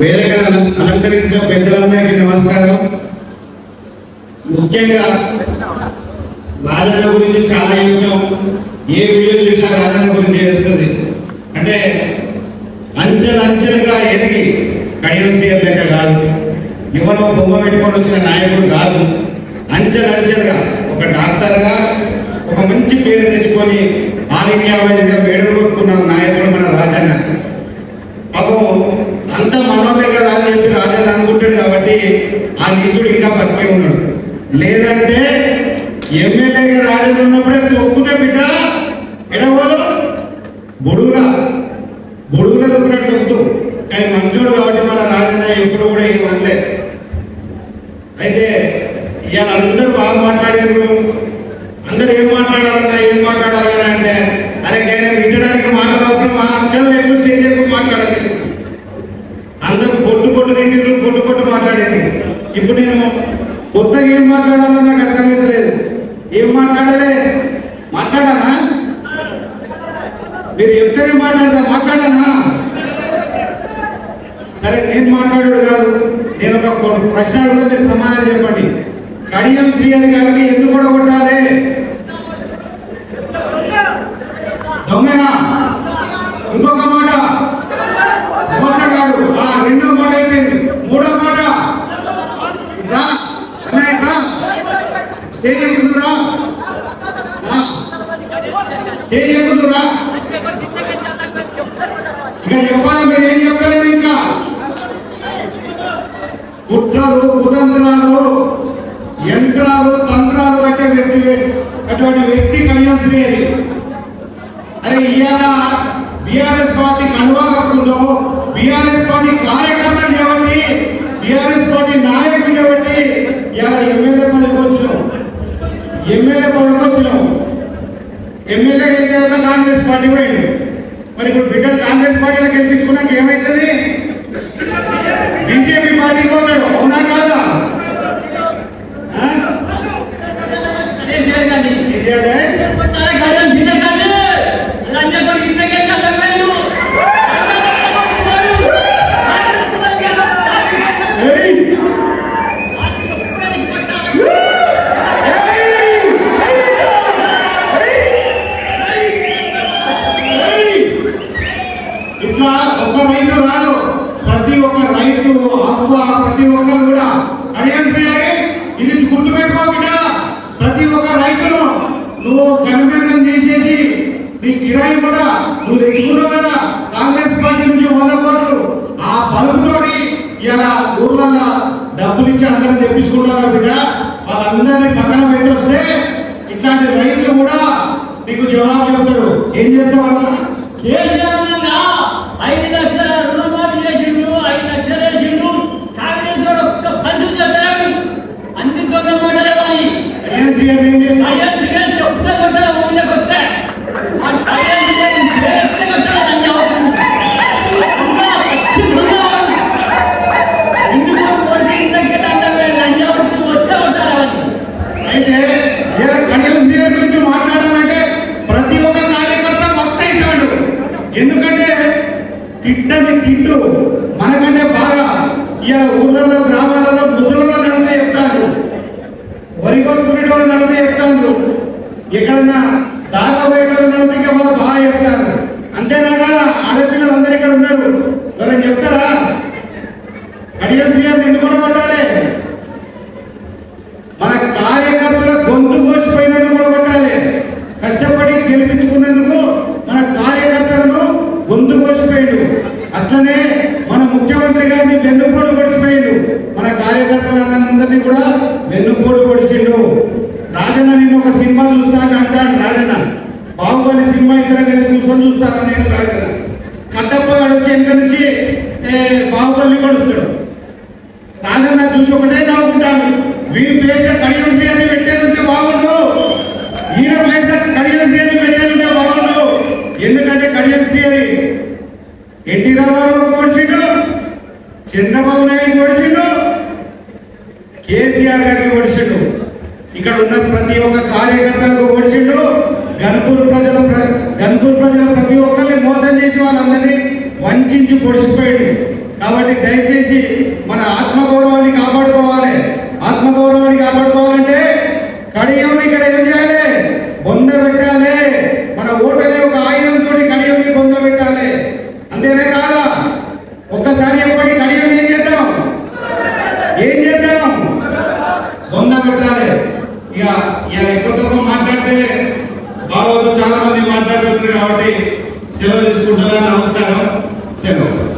వేదిక అలంకరించిన పెద్దలందరికీ నమస్కారం. ముఖ్యంగా రాజన్న గురించి చాలా విన్నాం ఏ వీడియో చూసినా రాజన్న గురించి చేస్తుంది అంటే అంచెలంచెలుగా ఎదిగి కడియం లెక్క కాదు. ఎవరో బొమ్మ పెట్టుకొని వచ్చిన నాయకుడు కాదు. అంచెలంచెలుగా ఒక డాక్టర్గా ఒక మంచి పేరు తెచ్చుకొని ఆల్ ఇండియా వైజ్గా మేడలు కొట్టుకున్న నాయకుడు మన రాజన్న. పాపం అంత మనమే కదా అని చెప్పి రాజన్న అనుకుంటాడు కాబట్టి ఆ నీచుడు ఇంకా బతికే ఉన్నాడు. లేదంటే ఎమ్మెల్యేగా రాజన్న ఉన్నప్పుడే తొక్కుతే బిడ్డ ఎడవలు బుడుగులా బొడుగుల దొరికినట్టు తొక్కుతూ కానీ మంచోడు కాబట్టి మన రాజన్న ఎప్పుడు కూడా ఏమనలే అయితే ఇవాళ అందరూ బాగా మాట్లాడారు. అందరూ ఏం మాట్లాడాలన్నా ఏం మాట్లాడాలన్నా అంటే అరే నేను వినడానికి మాటలు మా అంశాలు ఎక్కువ స్టేజ్ ఎక్కువ మాట్లాడాలి. అందరూ పొట్టు పొట్టు తింటారు పొట్టు పొట్టు మాట్లాడేది. ఇప్పుడు నేను కొత్తగా ఏం మాట్లాడాలో నాకు అర్థమైతలేదు ఏం మాట్లాడలే? మాట్లాడానా? మీరు చెప్తేనే మాట్లాడదా మాట్లాడానా? సరే నేను మాట్లాడాడు కాదు. నేను ఒక ప్రశ్న అడుగుతా మీరు సమాధానం చెప్పండి. కడియం శ్రీహరి గారిని ఎందుకు కూడా కొట్టాలి స్టేజ్ ఎక్కుదురా రా. ఇక చెప్పాలి మీరు ఏం చెప్పలేరు ఇంకా. కుట్రలు కుతంత్రాలు యంత్రాలు తంత్రాలు కట్టే వ్యక్తి అటువంటి వ్యక్తి కళ్యాణ్ శ్రీ అని అరే ఇవాళ బీఆర్ఎస్ పార్టీ కనువాగకుందో బీఆర్ఎస్ పార్టీ కార్యకర్తలు చేపట్టి బీఆర్ఎస్ పార్టీ నాయకులు చేపట్టి ఇవాళ ఎమ్మెల్యే పనికి వచ్చినాం ఎమ్మెల్యే పనికి వచ్చినాం ఎమ్మెల్యే అయితే కాంగ్రెస్ పార్టీ పోయింది మరి ఇప్పుడు బిడ్డలు కాంగ్రెస్ పార్టీలో గెలిపించుకున్నాక ఏమవుతుంది బీజేపీ పార్టీ పోతాడు అవునా కాదా? ఆ? ఏం చేయాలి? ఏయ్! ఏయ్! ఏయ్! ఇట్లా ఒక రైతు రాదు ప్రతి ఒక్క రైతు అవ్వ ప్రతి ఒక్కరు కూడా అడిగాల్సి ఇది గుర్తుపెట్టుకో బిడ్డ ప్రతి ఒక్క రైతును నువ్వు చేసేసి నీ కిరాయి కూడా నువ్వు తెచ్చుకున్నావు కదా కాంగ్రెస్ పార్టీ నుంచి వంద కోట్లు. ఆ పలుపుతోటి ఇలా ఊర్లలో డబ్బులు ఇచ్చి అందరిని తెప్పించుకుంటారు బిడ్డ. వాళ్ళందరినీ పక్కన పెట్టొస్తే ఇట్లాంటి రైతు కూడా నీకు జవాబు చెప్తాడు ఏం చేస్తావు అన్న? ఐదు లక్షల రుణమాఫీ చేసిండు ఐదు లక్షలు వేసిండు కాంగ్రెస్ వాడు ఒక్క పరిస్థితి చెప్తారు అన్ని దొంగ మాటలే వాయి ఏం సీఎం ఏం చేస్తావు అయ్యా తిరిగి చెప్తే కొట్టారు ఊళ్ళోకి వస్తే ఆ అయ్యా తిరిగి చేస్తే కొట్టారు అని ఇంకా వచ్చి దొంగలు ఇంటి కూడా కొడితే ఇంతకే లంజావడుకు వస్తే కొట్టారు అవన్నీ అయితే ఇలా కడియం శ్రీయర్ గురించి మాట్లాడాలంటే ప్రతి ఒక్క కార్యకర్త భక్త అవుతాడు ఎందుకంటే తిట్టని తిట్టు. మనకంటే బాగా ఇలా ఊర్లలో గ్రామాలలో ముసలలో నడితే చెప్తాను వరి కోసుకునే వాళ్ళు నడితే చెప్తాను ఎక్కడన్నా దాకా పోయేటోళ్ళు నడితే వాళ్ళు బాగా చెప్తారు. అంతేనా ఆడపిల్లలు అందరు ఇక్కడ ఉన్నారు ఎవరైనా చెప్తారా కడియం శ్రీయర్ నిన్ను కూడా కొట్టాలి మన కార్యకర్తల గొంతు కోసిపోయినందుకు కూడా కొట్టాలి కష్టపడి గెలిపించుకున్నందుకు మన కార్యకర్తలను గొంతు కోసిపోయిండు అట్లనే మన ముఖ్యమంత్రి గారిని వెన్నుపోటు పొడిచిపోయిండు. మన కార్యకర్తలందరినీ కూడా వెన్నుపోటు పొడిచిండు. రాజన్న నేను ఒక సినిమా చూస్తాను అంటాడు రాజన్న. బాహుబలి సినిమా ఇద్దరం కలిసి కూర్చొని చూస్తాను నేను రాజన్న. కట్టప్ప గారు వచ్చి వెనక నుంచి బాహుబలిని పడుస్తాడు. రాజన్న చూసి ఒకటే నవ్వుకుంటాడు. వీరి ప్లేస్ కడియం శ్రీని పెట్టేదంటే బాగుండు. ఈయన ప్లేస్ కడియం శ్రీని పెట్టేదంటే బాగుండు. ఎందుకంటే కడియం శ్రీని ఎన్టీ రామారావు కోడిసిండు. చంద్రబాబు నాయుడు కోడిసిండు. కేసీఆర్ గారికి కోడిసిండు. ఇక్కడ ఉన్న ప్రతి ఒక్క కార్యకర్తలకు ఓడిసిండు గన్పూర్ ప్రజల గన్పూర్ ప్రజల ప్రతి ఒక్కరిని మోసం చేసి వాళ్ళందరినీ వంచి పొడిచిపోయాడు. కాబట్టి దయచేసి మన ఆత్మగౌరవాన్ని కాపాడుకోవాలి. ఆత్మగౌరవాన్ని కాపాడుకోవాలంటే కడియం ఇక్కడ ఏం చేయాలి? బొంద పెట్టాలి. పెట్టాలి ఇక ఇక ఎక్కువ మాట్లాడితే బాబు చాలా మంది మాట్లాడుతుంటారు కాబట్టి సెలవు తీసుకుంటున్నాను. నమస్కారం. సెలవు.